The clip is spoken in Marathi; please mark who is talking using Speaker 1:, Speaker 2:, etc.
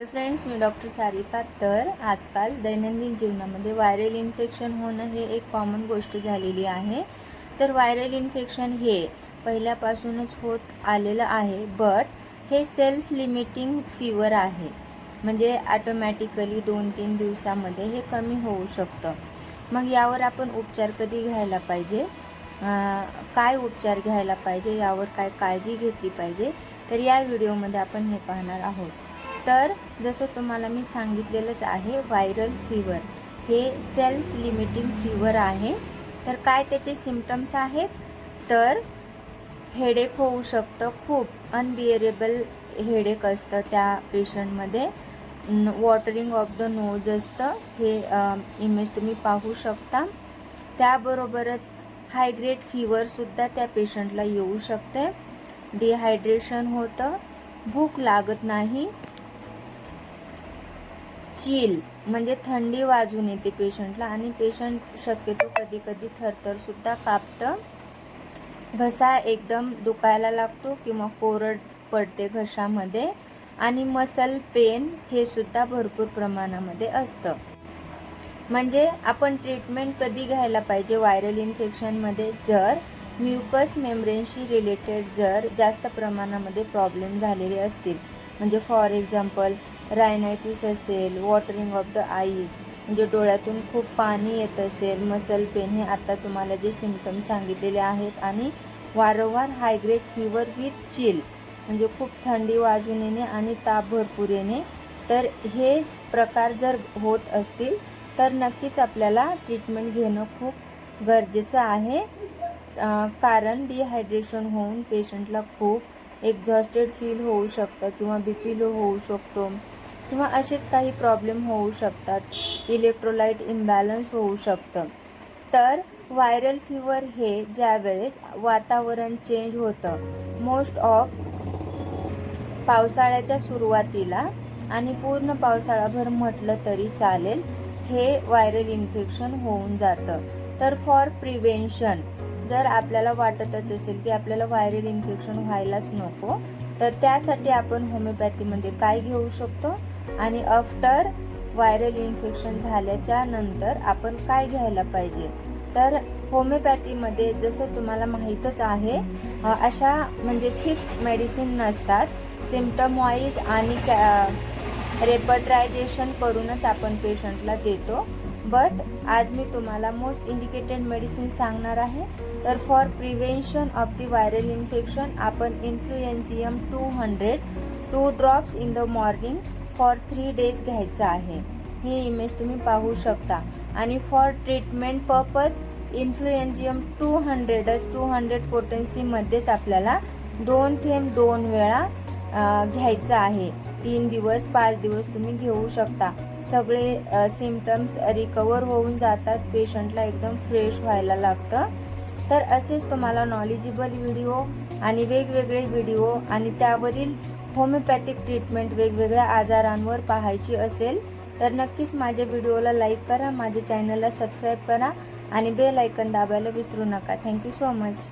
Speaker 1: फ्रेंड्स मी डॉक्टर सारिका तर आजकाल दैनंदिन जीवनामध्ये व्हायरल इन्फेक्शन होणं हे एक कॉमन गोष्ट झालेली आहे. तर व्हायरल इन्फेक्शन हे पहिल्यापासूनच होत आलेलं आहे बट हे सेल्फ लिमिटिंग फीवर आहे. म्हणजे ॲटोमॅटिकली दोन तीन दिवसामध्ये हे कमी होऊ शकतं. मग यावर आपण उपचार कधी घ्यायला पाहिजे? काय उपचार घ्यायला पाहिजे? यावर काय काळजी घेतली पाहिजे? तर या व्हिडिओमध्ये आपण हे पाहणार आहोत. तर जसं तुम्हाला मी सांगितलेलंच आहे व्हायरल फीवर हे सेल्फ लिमिटिंग फीवर आहे. तर काय त्याचे सिमटम्स आहेत? तर हेडेक होऊ शकतं खूप अनबिअरेबल हेडेक असतं त्या पेशंटमध्ये वॉटरिंग ऑफ द नोज असतं. हे इमेज तुम्ही पाहू शकता. त्याबरोबरच हायग्रेड फीवरसुद्धा त्या पेशंटला येऊ शकते. डिहायड्रेशन होतं. भूक लागत नाही. चिल म्हणजे थंडी वाजून येते पेशंटला आणि पेशंट शक्यतो कधी कधी थरथरसुद्धा कापतं. घसा एकदम दुखायला लागतो किंवा कोरड पडते घशामध्ये. आणि मसल पेन हे सुद्धा भरपूर प्रमाणामध्ये असतं. म्हणजे आपण ट्रीटमेंट कधी घ्यायला पाहिजे? व्हायरल इन्फेक्शनमध्ये जर म्युकस मेम्ब्रेनशी रिलेटेड जर जास्त प्रमाणामध्ये प्रॉब्लेम झालेले असतील. म्हणजे फॉर एक्झाम्पल रायनायटिस असेल वॉटरिंग ऑफ द आईज म्हणजे डोळ्यातून खूप पाणी येत असेल मसल पेन हे आता तुम्हाला जे सिमटम्स सांगितलेले आहेत आणि वारंवार हायग्रेड फीवर विथ चिल म्हणजे खूप थंडी वाजून येणे आणि ताप भरपूर येणे. तर हे प्रकार जर होत असतील तर नक्कीच आपल्याला ट्रीटमेंट घेणं खूप गरजेचं आहे. कारण डिहायड्रेशन होऊन पेशंटला खूप एक्झॉस्टेड फील होऊ शकतं किंवा बी पी लो होऊ शकतो. किंवा असेच काही प्रॉब्लेम होऊ शकतात. इलेक्ट्रोलाइट इम्बॅलन्स होऊ शकतं. तर व्हायरल फीवर हे ज्यावेळेस वातावरण चेंज होतं. मोस्ट ऑफ पावसाळ्याच्या सुरुवातीला आणि पूर्ण पावसाळाभर म्हटलं तरी चालेल हे व्हायरल इन्फेक्शन होऊन जातं. तर फॉर प्रिव्हेन्शन जर आपल्याला वाटतच असेल की आपल्याला व्हायरल इन्फेक्शन व्हायलाच नको तर त्यासाठी आपण होमिओपॅथीमध्ये काय घेऊ शकतो? आणि आफ्टर व्हायरल इन्फेक्शन झाल्याच्यानंतर आपण काय घ्यायला पाहिजे? तर होमिओपॅथीमध्ये जसं तुम्हाला माहीतच आहे अशा म्हणजे फिक्स मेडिसिन नसतात. सिमटम वाईज आणि रेपट्रायझेशन करूनच आपण पेशंटला देतो. बट आज मी तुम्हाला मोस्ट इंडिकेटेड मेडिसिन सांगणार आहे. तर for prevention of the viral infection आपण influenzinum two hundred two drops in the morning for three days घ्यायचं आहे. ही इमेज तुम्ही पाहू शकता. आणि for treatment purpose influenzinum two हंड्रेडच two hundred पोटन्सीमध्येच आपल्याला दोन थेंब दोन वेळा घ्यायचं आहे. तीन दिवस पाच दिवस तुम्ही घेऊ शकता. सगळे सिमटम्स रिकवर होऊन जातात. पेशंटला एकदम फ्रेश व्हायला लागतं. तर असेच तुम्हाला नॉलेजेबल व्हिडिओ आणि वेगवेगळे व्हिडिओ आणि त्यावरील होमिओपॅथिक ट्रीटमेंट वेगवेगळ्या आजारांवर पाहायची असेल तर नक्कीच माझ्या व्हिडिओला लाईक करा माझ्या चॅनलला सबस्क्राईब करा आणि बेल ऐकन दाबायला विसरू नका. Thank you so much.